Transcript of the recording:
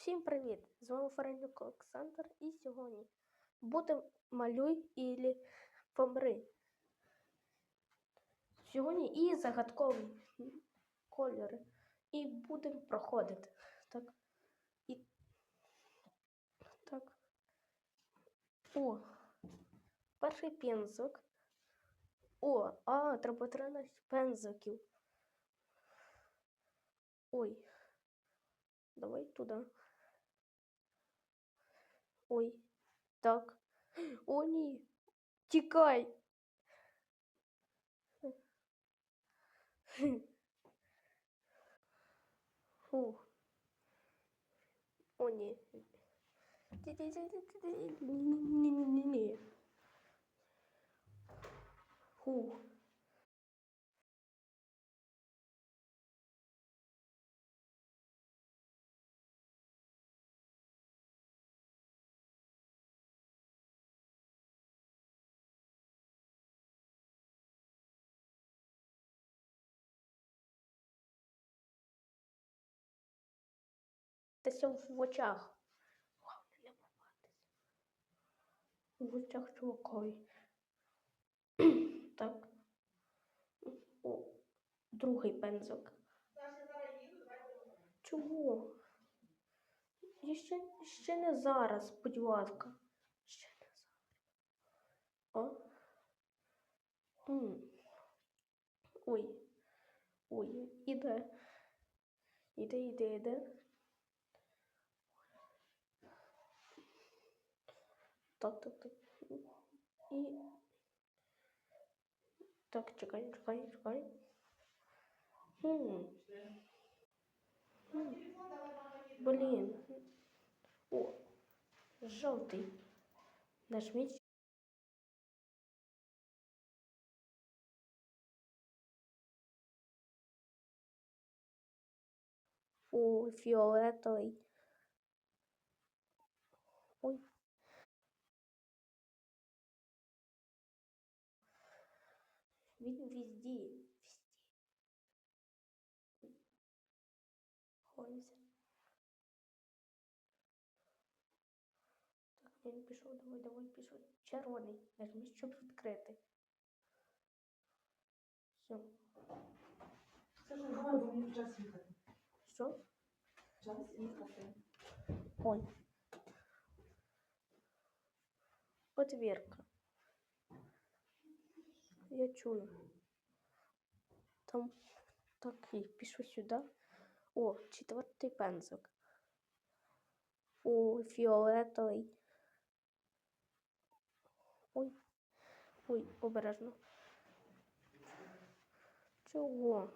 Всім привіт! З вами Фаренюк Олександр і сьогодні буде малюй ілі помри. Сьогодні і загадкові кольори. І будемо проходити. Так. І так. О, перший пензик. О, а, треба 13 пензиків. Ой. Давай туди. Ой. Так. О, ні. Тікай. Фу. О, ні. Ні-ні-ні. Фу. Десь в очах. Головне не попатись. В очах чувакові. так. О, другий пензик. Чого? Я ще, ще не зараз, будь ласка. Ще не зараз. О. М. Ой. Ой, іде. Іде, іде, іде. Так, так, так. І. Так, чекай, чекай, чекай. Хм. Хм. Блін. О, жовтий. Нажміть. О, фіолетовий. Ой. Він везде. Везде. Ховаємося. Так, він пішов, давай, давай, пішов. Червоний. Нажміть, щоб відкрити. Все. Це ж давай, бо мені час їхати. Що? Час їхати. Ой. Отвірка. Я чую. Там такий, пишу сюди. О, четвертий пензик. О, фіолетовий. Ой. Ой, обережно. Чого?